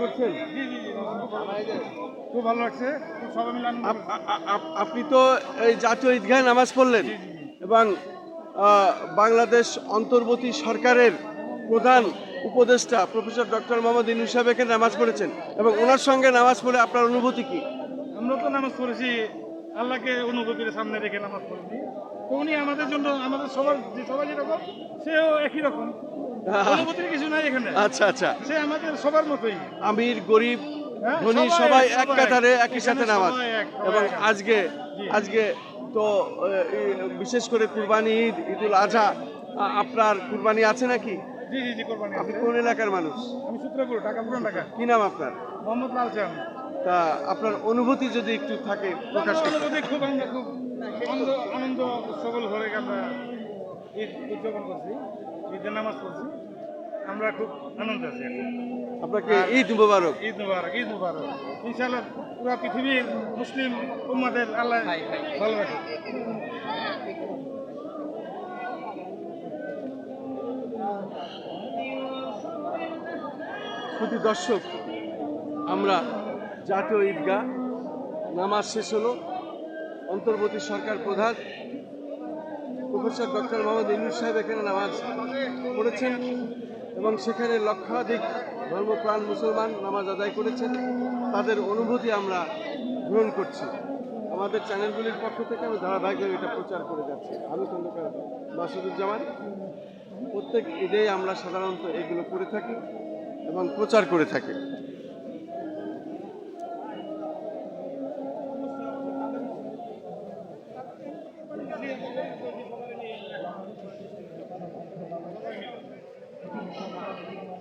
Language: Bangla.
করছেন? খুব ভালো লাগছে আপনি তো এই জাতীয় ঈদগাহে নামাজ পড়লেন এবং বাংলাদেশ অন্তর্বর্তী সরকারের প্রধান উপদেষ্টা প্রফেসর ডক্টর মোহাম্মদ ইনু সাহেব এখানে নামাজ পড়েছেন এবং ওনার সঙ্গে নামাজ পড়ে আপনার অনুভূতি কি? আমরা তো নামাজ পড়েছি আল্লাহকে অনুভূতির সামনে রেখে নামাজ পড়েছি। উনি আমাদের জন্য আমাদের সবার যে সবাই যেরকম সেও একই রকম। অনুভূতির কিছু নাই এখানে। আচ্ছা আচ্ছা। সে আমাদের সবার মতোই। আমির গরিব হ্যাঁ, ধনী সবাই এক, কাতারে একই সাথে নামাজ। এবং আজকে আজকে তো বিশেষ করে কুরবানি ঈদ ঈদুল আজহা আপনার কুরবানি আছে নাকি? জি জি জি কোরবানি আপনি কোন এলাকার মানুষ? আমি সূত্রপুর ঢাকা পুরান ঢাকা। কি নাম আপনার? মোহাম্মদ লাল চান তা আপনার অনুভূতি যদি একটু থাকে প্রকাশ অনুভূতি খুব আমরা খুব আনন্দ আনন্দ সবল ঘরে আমরা ঈদ উদযাপন করছি ঈদের নামাজ পড়ছি। আমরা খুব আনন্দ আছি এখন। আপনাকে ঈদ মুবারক। ঈদ মুবারক ঈদ মুবারক। ইনশাআল্লাহ পুরো পৃথিবীর মুসলিম উম্মাদের আল্লাহ ভালো রাখে শুধু দর্শক, আমরা জাতীয় ঈদগাহ, নামাজ শেষ হলো, অন্তর্বর্তী সরকার প্রধান, প্রফেসর ডক্টর মোহাম্মদ ইনুস সাহেব এখানে নামাজ পড়েছেন এবং সেখানে লক্ষাধিক ধর্মপ্রাণ মুসলমান নামাজ আদায় করেছেন। তাদের অনুভূতি আমরা গ্রহণ করছি। আমাদের চ্যানেলগুলির পক্ষ থেকে আমি ধারাবাহিকভাবে এটা প্রচার করে যাচ্ছি। আমি খন্দকার মাসুদুজ্জামান। প্রত্যেক ঈদেই আমরা সাধারণত এগুলো করে থাকি। এবং প্রচার করে থাকি।